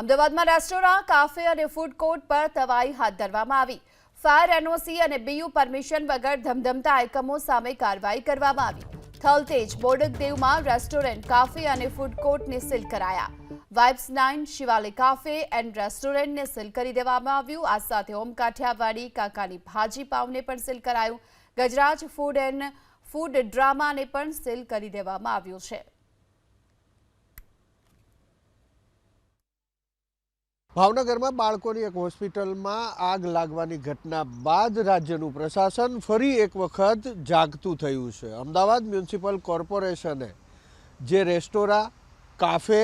અમદાવાદમાં restaurant, cafe અને food court પર તવાઈ હાથ ધરવામાં આવી. ફાયર એનઓસી અને બીયુ પરમિશન વગર ધમધમતા એકમો સામે કાર્યવાહી કરવામાં આવી. થલતેજ બોડકદેવમાં રેસ્ટોરન્ટ, કાફે અને ફૂડ કોર્ટને સીલ કરાયા. Vibes nine, Shivalay cafe and રેસ્ટોરન્ટને seal કરી દેવામાં આવ્યું. આ સાથે ઓમ કાઠિયાવાડી કાકાની ભાજી પાવને પણ સીલ કરાયું. ગજરાજ ફૂડ એન્ડ ફૂડ ડ્રામાને પણ સીલ કરી દેવામાં આવ્યું છે. ભાવનગરમાં બાળકોની એક હોસ્પિટલમાં આગ લાગવાની ઘટના બાદ રાજ્યનું પ્રશાસન ફરી એક વખત જાગતું થયું છે. અમદાવાદ મ્યુનિસિપલ કોર્પોરેશને જે રેસ્ટોરાં, કાફે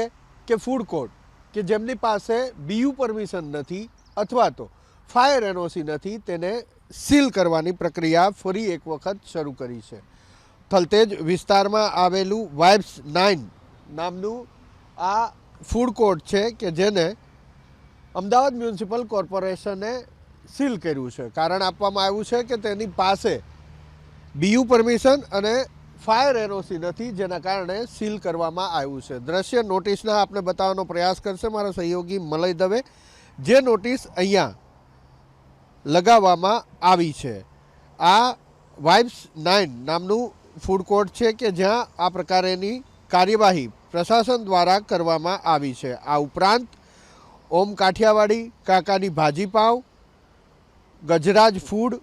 કે ફૂડ કોર્ટ કે જેમની પાસે બીયુ પરમિશન નથી અથવા તો ફાયર એનઓસી નથી તેને સીલ કરવાની પ્રક્રિયા ફરી એક વખત શરૂ કરી છે. થલતેજ વિસ્તારમાં આવેલું વાઇબ્સ નાઇન નામનું આ ફૂડ કોર્ટ છે કે જેને અમદાવાદ મ્યુનિસિપલ કોર્પોરેશને સીલ કર્યું છે. કારણ આપવામાં આવ્યું છે કે તેની પાસે બીયુ પરમિશન અને ફાયર એનઓસી નથી, જેના કારણે સીલ કરવામાં આવ્યું છે. દ્રશ્ય નોટિસના આપણે બતાવવાનો પ્રયાસ કરશે મારા સહયોગી મલય દવે, જે નોટિસ અહીંયા લગાવવામાં આવી છે. આ વાઇબ્સ નાઇન નામનું ફૂડ કોર્ટ છે કે જ્યાં આ પ્રકારેની કાર્યવાહી પ્રશાસન દ્વારા કરવામાં આવી છે. આ ઉપરાંત ઓમ કાઠિયાવાડી, કાકાની ભાજી ગજરાજ ફૂડ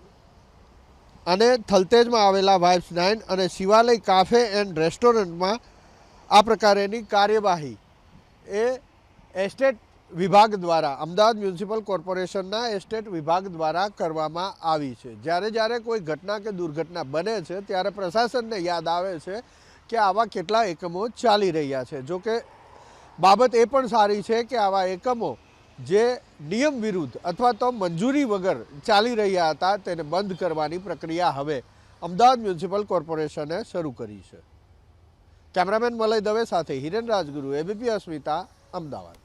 અને થલતેજમાં આવેલા વાઇબ્સ નાઇન અને શિવાલય કાફે એન્ડ રેસ્ટોરન્ટમાં આ પ્રકારેની કાર્યવાહી. એ એસ્ટેટ વિભાગ દ્વારા, અમદાવાદ મ્યુનિસિપલ કોર્પોરેશનના એસ્ટેટ વિભાગ દ્વારા કરવામાં આવી છે. જ્યારે જ્યારે કોઈ ઘટના કે દુર્ઘટના બને છે, ત્યારે પ્રશાસનને યાદ આવે છે કે આવા કેટલા એકમો ચાલી રહ્યા છે. જો કે બાબત એ પણ સારી છે કે આવા એકમો જે નિયમ વિરુદ્ધ અથવા તો મંજૂરી વગર ચાલી રહ્યા હતા તેને બંધ કરવાની પ્રક્રિયા હવે અમદાવાદ મ્યુનિસિપલ કોર્પોરેશને શરૂ કરી છે. કેમેરામેન મલય દવે સાથે હિરેન રાજગુરુ, એબીપી અસ્મિતા, અમદાવાદ.